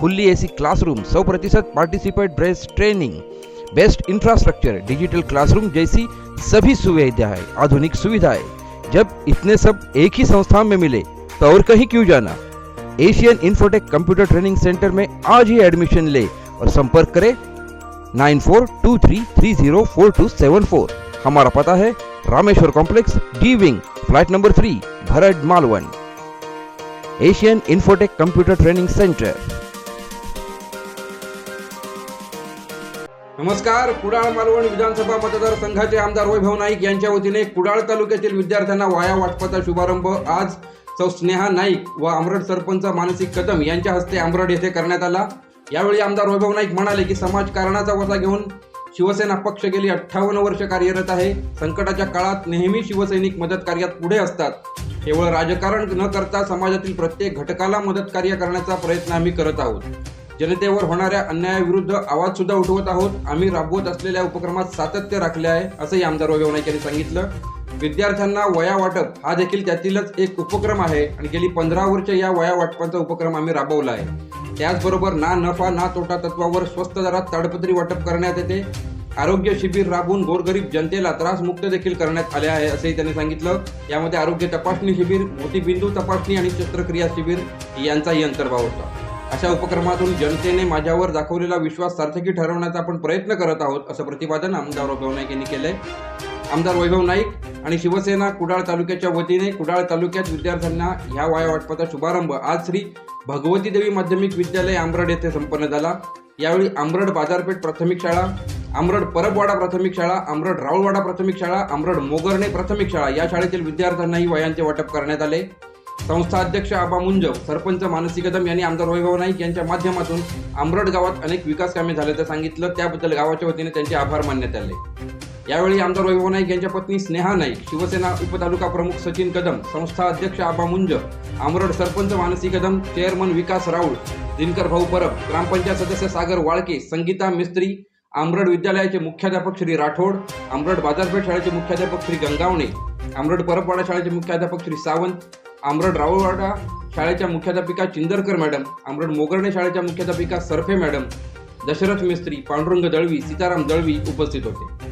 fully AC classroom सौ प्रतिशत participate based training best infrastructure digital classroom जैसी सभी सुविधाएँ, आधुनिक सुविधाएँ। जब इतने सब एक ही संस्थान में मिले तो और कहीं क्यों जाना? Asian Infotech computer training centre में आज ही एडमिशन ले और संपर्क करें नाइन हमारा पता है Rameshwar complex D wing flat number three Bharat Malvan. Asian Infotech computer training centre नमस्कार कुडाळ मालवण विधानसभा मतदारसंघाचे आमदार वैभव नाईक यांच्या वतीने कुडाळ तालुक्यातील विद्यार्थ्यांना वाया वाटपाचा शुभारंभ. आज सौ स्नेहा नाईक व आमरड सरपंच मानसिक कदम यांच्या हस्ते आमरड येथे करण्यात आला. यावेळी आमदार वैभव नाईक म्हणाले की समाजकारणाचा वसा घेऊन शिवसेना पक्ष गेली अठ्ठावन्न वर्ष कार्यरत आहे. संकटाच्या काळात नेहमी शिवसैनिक मदत कार्यात पुढे असतात. केवळ राजकारण न करता समाजातील प्रत्येक घटकाला मदत कार्य करण्याचा प्रयत्न आम्ही करत आहोत. जनतेवर होणाऱ्या अन्यायाविरुद्ध आवाज सुद्धा उठवत आहोत. आम्ही राबवत असलेल्या उपक्रमात सातत्य राखले आहे असंही आमदार वैभव यांनी सांगितलं. विद्यार्थ्यांना वया वाटप हा देखील त्यातीलच एक उपक्रम आहे आणि गेली पंधरा वर्ष या वया वाटपाचा उपक्रम आम्ही राबवला आहे. त्याचबरोबर ना नफा ना तोटा तत्वावर स्वस्त दरात ताडपत्री वाटप करण्यात येते. आरोग्य शिबिर राबवून गोरगरीब जनतेला त्रासमुक्त देखील करण्यात आले आहे असंही त्यांनी सांगितलं. यामध्ये आरोग्य तपासणी शिबिर मोतीबिंदू तपासणी आणि शस्त्रक्रिया शिबिर यांचाही अंतर्भाव होता. अशा उपक्रमातून जनतेने माझ्यावर दाखवलेला विश्वास सार्थकी ठरवण्याचा आपण प्रयत्न करत आहोत असं प्रतिपादन आमदार वैभव नाईक यांनी केलंय. आमदार वैभव नाईक आणि शिवसेना कुडाळ तालुक्याच्या वतीने कुडाळ तालुक्यात विद्यार्थ्यांना ह्या वाया वाटपाचा शुभारंभ. आज श्री भगवती देवी माध्यमिक विद्यालय आंब्रड येथे संपन्न झाला. यावेळी आंबरड बाजारपेठ प्राथमिक शाळा आंबरड परबवाडा प्राथमिक शाळा आंबरड राऊळवाडा प्राथमिक शाळा आंब्रड मोगर्णे प्राथमिक शाळा या शाळेतील विद्यार्थ्यांनाही वयांचे वाटप करण्यात आले. संस्था अध्यक्ष आबा मुंज सरपंच मानसी कदम यांनी आमदार वैभव नाईक यांच्या माध्यमातून आंबरड गावात अनेक विकास कामे झाल्याचं सांगितलं. त्याबद्दल गावाच्या वतीने त्यांचे आभार मानण्यात आले. यावेळी आमदार वैभव नाईक यांच्या पत्नी स्नेहा नाईक शिवसेना उपतालुका प्रमुख सचिन कदम संस्था अध्यक्ष आबा मुंज आमरड सरपंच मानसी कदम चेअरमन विकास राऊळ दिनकर भाऊ परब ग्रामपंचायत सदस्य सागर वाळके संगीता मिस्त्री आमरड विद्यालयाचे मुख्याध्यापक श्री राठोड आमरड बाजारपेठ शाळेचे मुख्याध्यापक श्री गंगावणे आमरड परबवाडा शाळेचे मुख्याध्यापक श्री सावंत आमरड राऊळवाडा शाळेच्या मुख्याध्यापिका चिंदरकर मॅडम आमरड मोगर्णे शाळेच्या मुख्याध्यापिका सरफे मॅडम दशरथ मिस्त्री पांडुरंग दळवी सीताराम दळवी उपस्थित होते.